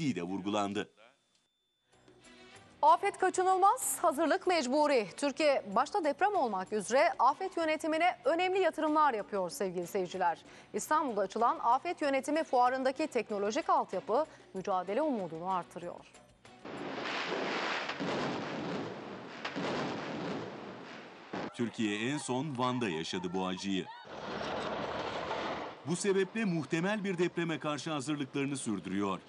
gerektiği de vurgulandı. Afet kaçınılmaz, hazırlık mecburi. Türkiye başta deprem olmak üzere afet yönetimine önemli yatırımlar yapıyor sevgili seyirciler. İstanbul'da açılan afet yönetimi fuarındaki teknolojik altyapı mücadele umudunu artırıyor. Türkiye en son Van'da yaşadı bu acıyı. Bu sebeple muhtemel bir depreme karşı hazırlıklarını sürdürüyor.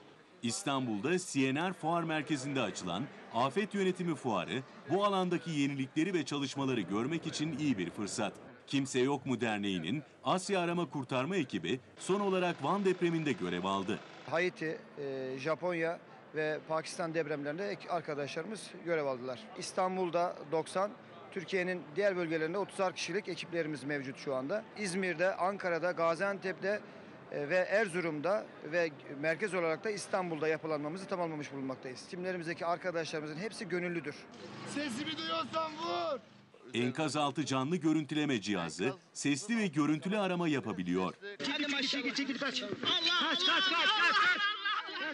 İstanbul'da CNR Fuar Merkezi'nde açılan Afet Yönetimi Fuarı bu alandaki yenilikleri ve çalışmaları görmek için iyi bir fırsat. Kimse Yok mu Derneği'nin Asya Arama Kurtarma ekibi son olarak Van depreminde görev aldı. Haiti, e, Japonya ve Pakistan depremlerinde arkadaşlarımız görev aldılar. İstanbul'da 90, Türkiye'nin diğer bölgelerinde 30'ar kişilik ekiplerimiz mevcut şu anda. İzmir'de, Ankara'da, Gaziantep'te ve Erzurum'da ve merkez olarak da İstanbul'da yapılanmamızı tamamlamış bulunmaktayız. Timlerimizdeki arkadaşlarımızın hepsi gönüllüdür. Sesimi duyuyorsan vur. Enkaz altı canlı görüntüleme cihazı sesli ve görüntülü arama yapabiliyor. Kendim aşağı git çekil kaç. Allah kaç kaç kaç kaç kaç.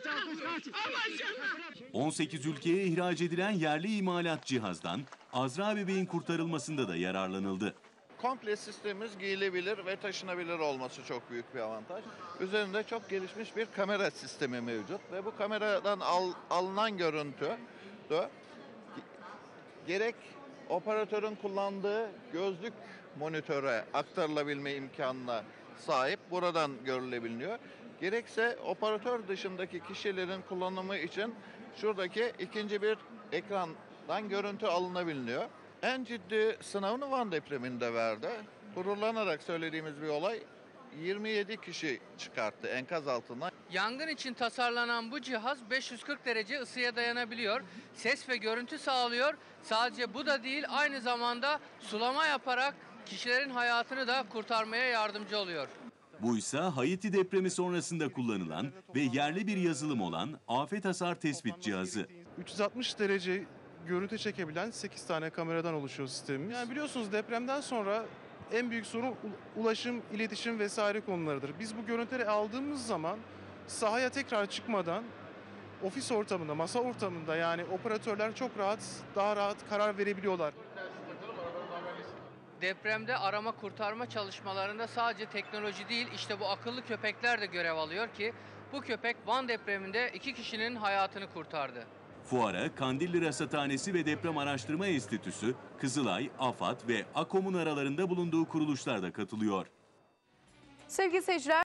Kaç kaç kaç. 18 ülkeye ihraç edilen yerli imalat cihazdan Azra bebeğin kurtarılmasında da yararlanıldı. Komple sistemimiz giyilebilir ve taşınabilir olması çok büyük bir avantaj. Üzerinde çok gelişmiş bir kamera sistemi mevcut ve bu kameradan al- alınan görüntü de gerek operatörün kullandığı gözlük monitöre aktarılabilme imkanına sahip buradan görülebiliyor. Gerekse operatör dışındaki kişilerin kullanımı için şuradaki ikinci bir ekrandan görüntü alınabiliyor. En ciddi sınavını Van depreminde verdi. Gururlanarak söylediğimiz bir olay 27 kişi çıkarttı enkaz altından. Yangın için tasarlanan bu cihaz 540 derece ısıya dayanabiliyor. Ses ve görüntü sağlıyor. Sadece bu da değil aynı zamanda sulama yaparak kişilerin hayatını da kurtarmaya yardımcı oluyor. Bu ise Haiti depremi sonrasında kullanılan ve yerli bir yazılım olan afet hasar tespit cihazı. 360 derece görüntü çekebilen 8 tane kameradan oluşuyor sistemimiz. Yani biliyorsunuz depremden sonra en büyük sorun ulaşım, iletişim vesaire konularıdır. Biz bu görüntüleri aldığımız zaman sahaya tekrar çıkmadan ofis ortamında, masa ortamında yani operatörler çok rahat, daha rahat karar verebiliyorlar. Depremde arama kurtarma çalışmalarında sadece teknoloji değil işte bu akıllı köpekler de görev alıyor ki bu köpek Van depreminde iki kişinin hayatını kurtardı. Fuara Kandilli Rasathanesi ve Deprem Araştırma Enstitüsü, Kızılay, AFAD ve AKOM'un aralarında bulunduğu kuruluşlar da katılıyor. Sevgili seyirciler,